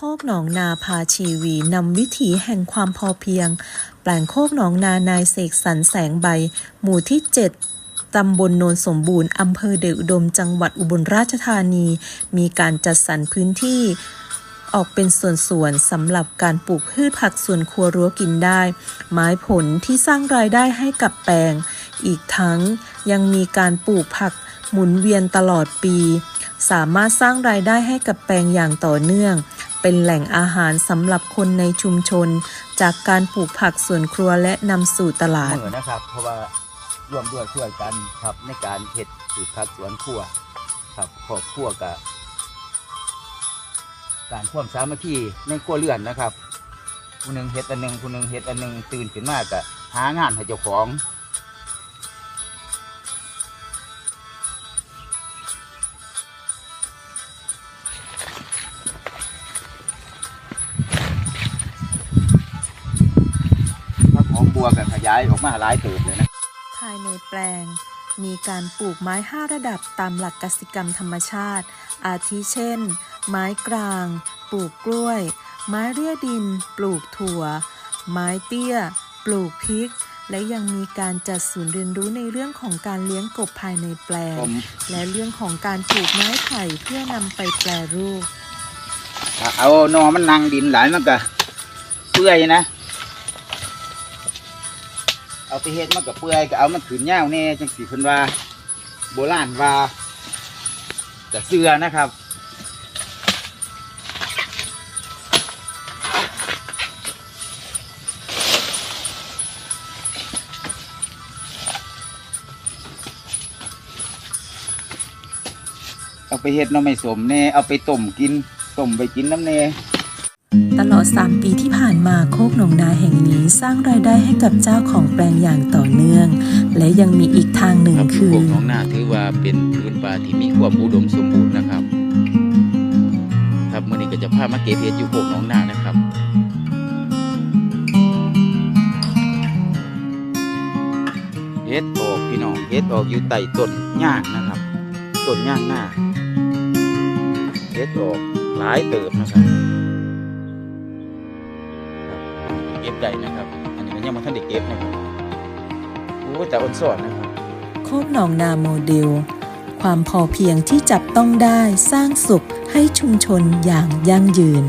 โคกหนองนาพาชีวีนำวิถีแห่งความพอเพียง แปลงโคกหนองนานายเสกสรรแสงใบ หมู่ที่ 7ตำบลโนนสมบูรณ์ อำเภอเดชอุดม จังหวัดอุบลราชธานี มีการจัดสรรพื้นที่ ออกเป็นส่วนๆสำหรับการปลูกพืชผักสวนครัวรั้วกินได้ ไม้ผลที่สร้างรายได้ให้กับแปลง อีกทั้งยังมีการปลูกผักหมุนเวียนตลอดปี สามารถสร้างรายได้ให้กับแปลงอย่างต่อเนื่อง เป็นแหล่งอาหารสำหรับคนในชุมชน จากการปลูกผักสวนครัวและนำสู่ตลาดเมื่อนะครับ เพราะว่าร่วมด้วยช่วยกันครับในการเฮ็ดสืบพักสวนครัวครับครอบครัวกับการความสามัคคีในครัวเรือนนะครับผู้หนึ่งเฮ็ดอันหนึ่งผู้หนึ่งเฮ็ดอันหนึ่งตื่นขึ้นมาก็หางานให้เจ้าของ พักหอมบัวกันขยายออกมาหลายเติบเลยนะภายในแปลง มีการปลูกไม้ 5 ระดับตามหลักกสิกรรมธรรมชาติ อาทิเช่น ไม้กลาง ปลูกกล้วย ไม้เรียดิน ปลูกถั่ว ไม้เตี้ย ปลูกพริกและยังมีการจัดศูนย์เรียนรู้ในเรื่องของการเลี้ยงกบภายในแปลงผมและเรื่องของการปลูกไม้ไผ่เพื่อนำไปแปรรูปถ้าเอานอมันนังดินหลายมันก็เปื่อยนะ เอาไปเฮ็ดมันก็เปื่อยก็เอามันขืนยาวแน่จังสีเพิ่นว่า โบราณว่าจะเสือนะครับเอาไปเฮ็ดน้ำไม่สมแน่เอาไปต้มกินต้มไปกินน้ำแน่ ตลอด 3 ปีที่ผ่านมาโคกหนองนาแห่งนี้สร้างรายได้ให้กับเจ้าของแปลงอย่างต่อเนื่อง และยังมีอีกทางหนึ่งครับคือโขกหนองนาถือว่าเป็นพื้นป่าที่มีความอุดมสมบูรณ์นะครับ ครับมื่อนี้ก็จะพามาเก็บเห็ดอยู่โขกหนองนานะครับเห็ดออกพี่น้องเห็ดออกอยู่ใต้ต้นย่างนะครับต้นย่างหน้าเห็ดออกหลายเติบนะครับ ก็บได้นะครับ อันนี้มันยังมาทันเด็กเก็บนะครับโอ้แต่อ่อนสอนนะครับโคกหนองนาโมเดล ความพอเพียงที่จับต้องได้สร้างสุขให้ชุมชนอย่างยั่งยืน